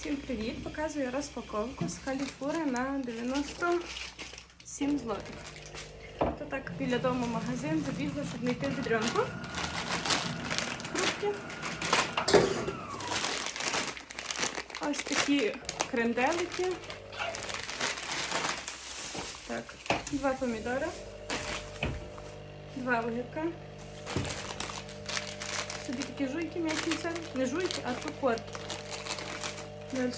Всім привіт! Показую розпаковку з халіфури на 97 злотих. То так біля дому магазин забігла, щоб не йти в відрянку. Фрукти. Ось такі кренделики. Так, два помідори, два огірка. Собі такі жуйки м'якінця. Не жуйки, а цукорки. Далі.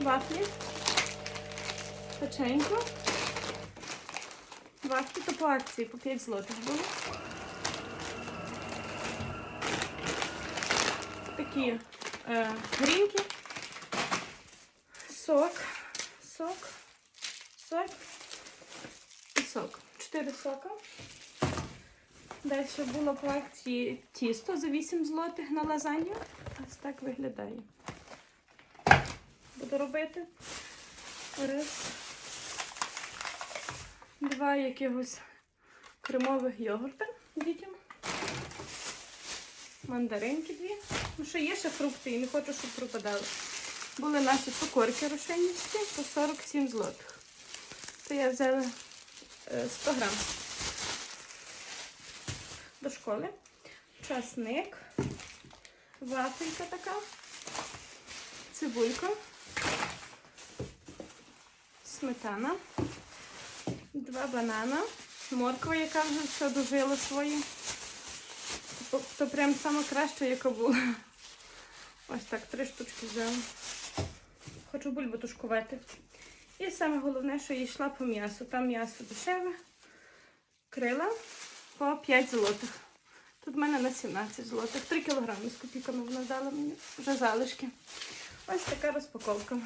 Вафлі. Печенько. Вафлі то по акції по 5 злотих було. Такі е, грінки. Сок. Сок. Сок. І сок. Чотири сока. Далі було по акції тісто за 8 злотих на лазанью. Ось так виглядає. Буду робити рис. Два якихось кремових йогурта дітям. Мандаринки дві. Ну, що є ще фрукти і не хочу, щоб пропадали. Були наші цукорки рошенівські по 47 злотих. То я взяла е, 100 грам до школи. Часник, вафелька така, цибулька, сметана, два банана, морква, яка вже все дожила своє. То, то прям саме краще, яка була. Ось так, три штучки взяла. Хочу бульбу тушкувати. І саме головне, що я йшла по м'ясу. Там м'ясо дешеве, крила по 5 злотих. Тут в мене на 17 злотих. 3 кілограми з копійками вона дала мені вже залишки. Ось така розпаковка.